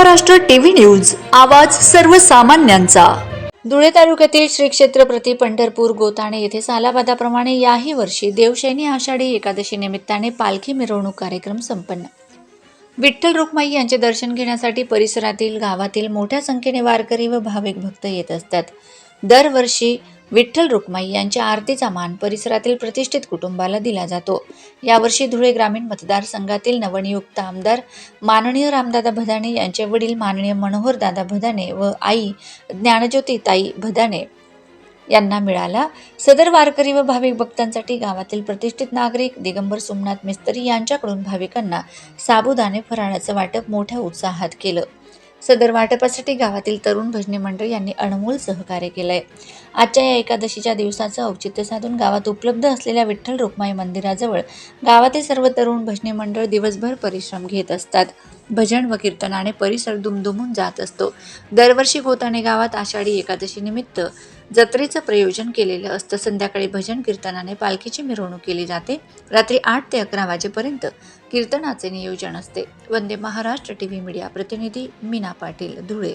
Maharashtra TV news आवाज सर्वसामान्यांचा. धुळे तालुक्यातील श्री क्षेत्र प्रति पंढरपूर गोताणे येथे सालाबादाप्रमाणे याही वर्षी देवशैनी आषाढी एकादशी निमित्ताने पालखी मिरवणूक कार्यक्रम संपन्न. विठ्ठल रुक्माई यांचे दर्शन घेण्यासाठी परिसरातील गावातील मोठ्या संख्येने वारकरी व भाविक भक्त येत असतात. दरवर्षी विठ्ठल रुक्माई यांच्या आरतीचा मान परिसरातील प्रतिष्ठित कुटुंबाला दिला जातो. यावर्षी धुळे ग्रामीण मतदारसंघातील नवनियुक्त आमदार माननीय रामदादा भदाणे यांचे वडील माननीय मनोहर दादा भदाणे व आई ज्ञानज्योती ताई भदाणे यांना मिळाला. सदर वारकरी व भाविक भक्तांसाठी गावातील प्रतिष्ठित नागरिक दिगंबर सोमनाथ मिस्त्री यांच्याकडून भाविकांना साबुदाणे फराळाचं वाटप मोठ्या उत्साहात केलं. सदर वाटपासाठी गावातील तरुण भजनी मंडळ यांनी अनमोल सहकार्य केलंय. आजच्या या एकादशीच्या दिवसाचं औचित्य साधून गावात उपलब्ध असलेल्या विठ्ठल रुक्माई मंदिराजवळ गावातील सर्व तरुण भजनी मंडळ दिवसभर परिश्रम घेत असतात. भजन व कीर्तनाने परिसर दुमदुमून जात असतो. दरवर्षी गोताने गावात आषाढी एकादशीनिमित्त जत्रेचं प्रयोजन केलेलं असतं. संध्याकाळी भजन कीर्तनाने पालखीची मिरवणूक केली जाते. रात्री आठ ते अकरा वाजेपर्यंत कीर्तनाचे नियोजन असते. Vande Maharashtra T V media प्रतिनिधी मीना पाटील धुळे.